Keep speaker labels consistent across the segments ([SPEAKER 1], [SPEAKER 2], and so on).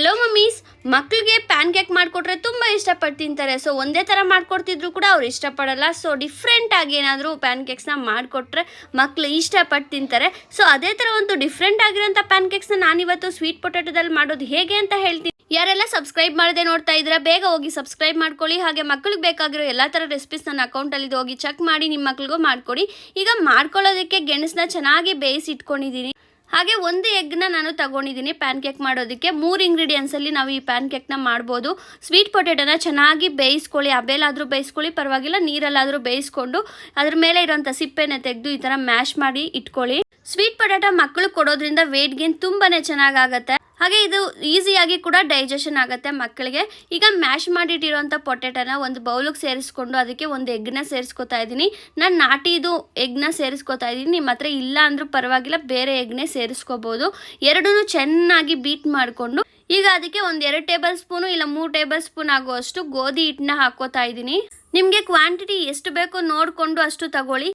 [SPEAKER 1] Hello mummies ಮಕ್ಕಳಿಗೆ pancake ಮಾಡಿಕೊಟ್ರೆ ತುಂಬ ಇಷ್ಟಪಟ್ಟು ತಿಂತಾರೆ. ಸೊ ಒಂದೇ ಥರ ಮಾಡಿಕೊಡ್ತಿದ್ರು ಕೂಡ ಅವ್ರು ಇಷ್ಟಪಡಲ್ಲ. ಸೊ ಡಿಫ್ರೆಂಟಾಗಿ ಏನಾದರೂ ಪ್ಯಾನ್ ಕೇಕ್ಸ್ನ ಮಾಡಿಕೊಟ್ರೆ ಮಕ್ಕಳು ಇಷ್ಟಪಟ್ಟು ತಿಂತಾರೆ. ಸೊ ಅದೇ ಥರ ಒಂದು ಡಿಫ್ರೆಂಟ್ ಆಗಿರೋಂಥ ಪ್ಯಾನ್ ಕೇಕ್ಸ್ನ ನಾನಿವತ್ತು ಸ್ವೀಟ್ ಪೊಟ್ಯಾಟೋದಲ್ಲಿ ಮಾಡೋದು ಹೇಗೆ ಅಂತ ಹೇಳ್ತೀನಿ. ಯಾರೆಲ್ಲ ಸಬ್ಸ್ಕ್ರೈಬ್ ಮಾಡದೆ ನೋಡ್ತಾ ಇದ್ದೀರಾ, ಬೇಗ ಹೋಗಿ ಸಬ್ಸ್ಕ್ರೈಬ್ ಮಾಡ್ಕೊಳ್ಳಿ. ಹಾಗೆ ಮಕ್ಕಳಿಗೆ ಬೇಕಾಗಿರೋ ಎಲ್ಲ ಥರ ರೆಸಿಪೀಸ್ ನನ್ನ ಅಕೌಂಟಲ್ಲಿ ಹೋಗಿ ಚೆಕ್ ಮಾಡಿ ನಿಮ್ಮ ಮಕ್ಳಿಗೂ ಮಾಡ್ಕೊಡಿ. ಈಗ ಮಾಡ್ಕೊಳ್ಳೋದಕ್ಕೆ ಗೆಣಸನ್ನ ಚೆನ್ನಾಗಿ ಬೇಯಿಸಿ ಇಟ್ಕೊಂಡಿದ್ದೀನಿ ಹಾಗೆ ಒಂದು ಎಗ್ನ ನಾನು ತಗೊಂಡಿದ್ದೀನಿ ಪ್ಯಾನ್ ಕೇಕ್ ಮಾಡೋದಕ್ಕೆ. ಮೂರು ಇಂಗ್ರೀಡಿಯೆಂಟ್ಸಲ್ಲಿ ನಾವು ಈ ಪ್ಯಾನ್ ಕೇಕ್ನ ಮಾಡ್ಬೋದು ಸ್ವೀಟ್ ಪೊಟೇಟೋನ ಚೆನ್ನಾಗಿ ಬೇಯಿಸ್ಕೊಳ್ಳಿ. ಅಬೇಲಾದರೂ ಬೇಯಿಸ್ಕೊಳ್ಳಿ, ಪರವಾಗಿಲ್ಲ, ನೀರಲ್ಲಾದರೂ ಬೇಯಿಸ್ಕೊಂಡು, ಅದ್ರ ಮೇಲೆ ಇರೋಂಥ ಸಿಪ್ಪೆನ ತೆಗೆದು ಈ ಥರ ಮ್ಯಾಶ್ ಮಾಡಿ ಇಟ್ಕೊಳ್ಳಿ. ಸ್ವೀಟ್ ಪೊಟ್ಯಾಟೊ ಮಕ್ಕಳು ಕೊಡೋದ್ರಿಂದ ವೇಟ್ ಗೇನ್ ತುಂಬಾನೇ ಚೆನ್ನಾಗಾಗತ್ತೆ. ಹಾಗೆ ಇದು ಈಸಿಯಾಗಿ ಕೂಡ ಡೈಜೆಷನ್ ಆಗುತ್ತೆ ಮಕ್ಕಳಿಗೆ. ಈಗ ಮ್ಯಾಶ್ ಮಾಡಿಟ್ಟಿರುವಂಥ ಪೊಟೆಟೋನ ಒಂದು ಬೌಲಿಗೆ ಸೇರಿಸ್ಕೊಂಡು ಅದಕ್ಕೆ ಒಂದು ಎಗ್ನ ಸೇರಿಸ್ಕೊತಾ ಇದ್ದೀನಿ. ನಾನು ನಾಟಿದು ಎಗ್ನ ಸೇರಿಸ್ಕೊತಾ ಇದ್ದೀನಿ. ನಿಮ್ಮ ಹತ್ರ ಇಲ್ಲ ಅಂದ್ರೂ ಪರವಾಗಿಲ್ಲ, ಬೇರೆ ಎಗ್ನೇ ಸೇರಿಸ್ಕೋಬೋದು. ಎರಡೂ ಚೆನ್ನಾಗಿ ಬೀಟ್ ಮಾಡಿಕೊಂಡು. ಈಗ ಅದಕ್ಕೆ ಒಂದು ಎರಡು ಟೇಬಲ್ ಸ್ಪೂನು ಇಲ್ಲ ಮೂರು ಟೇಬಲ್ ಸ್ಪೂನ್ ಆಗುವಷ್ಟು ಗೋಧಿ ಹಿಟ್ಟನ್ನ ಹಾಕೋತಾ ಇದ್ದೀನಿ. ನಿಮಗೆ ಕ್ವಾಂಟಿಟಿ ಎಷ್ಟು ಬೇಕೋ ನೋಡಿಕೊಂಡು ಅಷ್ಟು ತಗೊಳ್ಳಿ.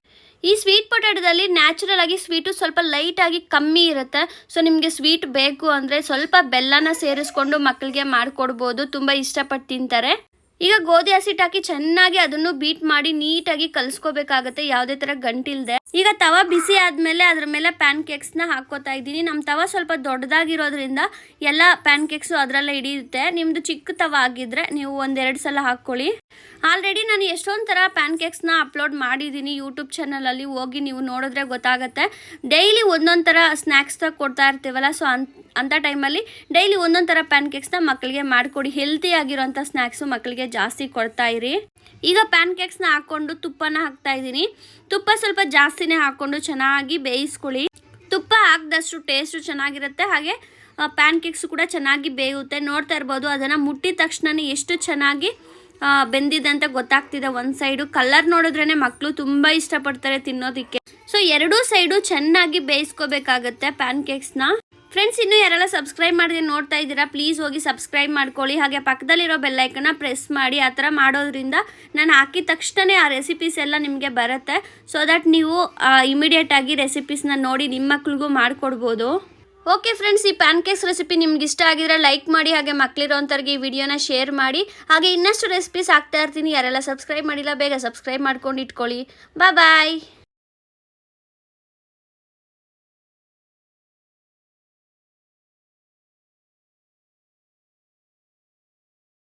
[SPEAKER 1] ಈ ಸ್ವೀಟ್ ಪೊಟ್ಯಾಟೋದಲ್ಲಿ ನ್ಯಾಚುರಲ್ ಆಗಿ ಸ್ವೀಟು ಸ್ವಲ್ಪ ಲೈಟ್ ಆಗಿ ಕಮ್ಮಿ ಇರುತ್ತೆ. ಸೊ ನಿಮಗೆ ಸ್ವೀಟ್ ಬೇಕು ಅಂದರೆ ಸ್ವಲ್ಪ ಬೆಲ್ಲನ ಸೇರಿಸ್ಕೊಂಡು ಮಕ್ಕಳಿಗೆ ಮಾಡಿಕೊಡ್ಬೋದು. ತುಂಬ ಇಷ್ಟಪಟ್ಟು ತಿಂತಾರೆ. ಈಗ ಗೋಧಿ ಹಸಿಟ್ಟು ಹಾಕಿ ಚೆನ್ನಾಗಿ ಅದನ್ನು ಬೀಟ್ ಮಾಡಿ ನೀಟಾಗಿ ಕಲ್ಸ್ಕೋಬೇಕಾಗತ್ತೆ, ಯಾವುದೇ ಥರ ಗಂಟಿಲ್ದೆ. ಈಗ ತವ ಬಿಸಿ ಆದಮೇಲೆ ಅದ್ರ ಮೇಲೆ ಪ್ಯಾನ್ ಕೇಕ್ಸ್ನ ಹಾಕೋತಾ ಇದ್ದೀನಿ. ನಮ್ಮ ತವ ಸ್ವಲ್ಪ ದೊಡ್ಡದಾಗಿರೋದ್ರಿಂದ ಎಲ್ಲ ಪ್ಯಾನ್ ಕೇಕ್ಸು ಅದರಲ್ಲೇ ಹಿಡಿಯುತ್ತೆ. ನಿಮ್ಮದು ಚಿಕ್ಕ ತವ ಆಗಿದ್ರೆ ನೀವು ಒಂದೆರಡು ಸಲ ಹಾಕ್ಕೊಳ್ಳಿ. ಆಲ್ರೆಡಿ ನಾನು ಎಷ್ಟೊಂದು ಥರ ಪ್ಯಾನ್ ಕೇಕ್ಸ್ನ ಅಪ್ಲೋಡ್ ಮಾಡಿದ್ದೀನಿ ಯೂಟ್ಯೂಬ್ ಚಾನಲಲ್ಲಿ ಹೋಗಿ ನೀವು ನೋಡಿದ್ರೆ ಗೊತ್ತಾಗುತ್ತೆ. ಡೈಲಿ ಒಂದೊಂದು ಥರ ಸ್ನ್ಯಾಕ್ಸ್ ಕೊಡ್ತಾ ಇರ್ತೀವಲ್ಲ ಸೊ ಅಂಥ ಟೈಮಲ್ಲಿ ಡೈಲಿ ಒಂದೊಂದು ಥರ ಪ್ಯಾನ್ ಕೇಕ್ಸ್ನ ಮಕ್ಕಳಿಗೆ ಮಾಡಿಕೊಡಿ. ಹೆಲ್ತಿ ಆಗಿರೋಂಥ ಸ್ನ್ಯಾಕ್ಸು ಮಕ್ಕಳಿಗೆ ಜಾಸ್ತಿ ಕೊಡ್ತಾ ಇರಿ. ಈಗ ಪ್ಯಾನ್ ಕೇಕ್ಸ್ನ ಹಾಕ್ಕೊಂಡು ತುಪ್ಪನ ಹಾಕ್ತಾ ಇದ್ದೀನಿ. ತುಪ್ಪ ಸ್ವಲ್ಪ ಜಾಸ್ತಿನೇ ಹಾಕ್ಕೊಂಡು ಚೆನ್ನಾಗಿ ಬೇಯಿಸ್ಕೊಳ್ಳಿ. ತುಪ್ಪ ಹಾಕಿದಷ್ಟು ಟೇಸ್ಟು ಚೆನ್ನಾಗಿರುತ್ತೆ. ಹಾಗೆ ಪ್ಯಾನ್ ಕೇಕ್ಸು ಕೂಡ ಚೆನ್ನಾಗಿ ಬೇಯುತ್ತೆ. ನೋಡ್ತಾ ಇರ್ಬೋದು, ಅದನ್ನು ಮುಟ್ಟಿದ ತಕ್ಷಣ ಎಷ್ಟು ಚೆನ್ನಾಗಿ ಬೆಂದಿದೆ ಅಂತ ಗೊತ್ತಾಗ್ತಿದೆ ಒಂದು ಸೈಡು ಕಲರ್ ನೋಡಿದ್ರೇ ಮಕ್ಕಳು ತುಂಬ ಇಷ್ಟಪಡ್ತಾರೆ ತಿನ್ನೋದಕ್ಕೆ. ಸೊ ಎರಡೂ ಸೈಡು ಚೆನ್ನಾಗಿ ಬೇಯಿಸ್ಕೋಬೇಕಾಗತ್ತೆ ಪ್ಯಾನ್ ಕೇಕ್ಸ್ನ ಫ್ರೆಂಡ್ಸ್ ಇನ್ನೂ ಯಾರೆಲ್ಲ ಸಬ್ಸ್ಕ್ರೈಬ್ ಮಾಡಿದೆ ನೋಡ್ತಾ ಇದ್ದೀರಾ ಪ್ಲೀಸ್ ಹೋಗಿ ಸಬ್ಸ್ಕ್ರೈಬ್ ಮಾಡ್ಕೊಳ್ಳಿ. ಹಾಗೆ ಪಕ್ಕದಲ್ಲಿರೋ ಬೆಲ್ಲೈಕನ್ನ ಪ್ರೆಸ್ ಮಾಡಿ, ಆ ಥರ ಮಾಡೋದ್ರಿಂದ ನಾನು ಹಾಕಿದ ತಕ್ಷಣ ಆ ರೆಸಿಪೀಸ್ ಎಲ್ಲ ನಿಮಗೆ ಬರುತ್ತೆ. ಸೊ ದಟ್ ನೀವು ಇಮಿಡಿಯೇಟಾಗಿ ರೆಸಿಪೀಸ್ನ ನೋಡಿ ನಿಮ್ಮ ಮಕ್ಳಿಗೂ ಮಾಡಿಕೊಡ್ಬೋದು. ಓಕೆ ಫ್ರೆಂಡ್ಸ್ ಈ ಪ್ಯಾನ್ ಕೇಕ್ಸ್ ರೆಸಿಪಿ ನಿಮ್ಗೆ ಇಷ್ಟ ಆಗಿದ್ರೆ ಲೈಕ್ ಮಾಡಿ, ಹಾಗೆ ಮಕ್ಕಳಿರೋಂಥವ್ರಿಗೆ ಈ ವಿಡಿಯೋನ ಶೇರ್ ಮಾಡಿ. ಹಾಗೆ ಇನ್ನಷ್ಟು ರೆಸಿಪೀಸ್ ಆಗ್ತಾ ಇರ್ತೀನಿ. ಯಾರೆಲ್ಲ ಸಬ್ಸ್ಕ್ರೈಬ್ ಮಾಡಿಲ್ಲ, ಬೇಗ ಸಬ್ಸ್ಕ್ರೈಬ್ ಮಾಡ್ಕೊಂಡು ಇಟ್ಕೊಳ್ಳಿ. ಬಾಯ್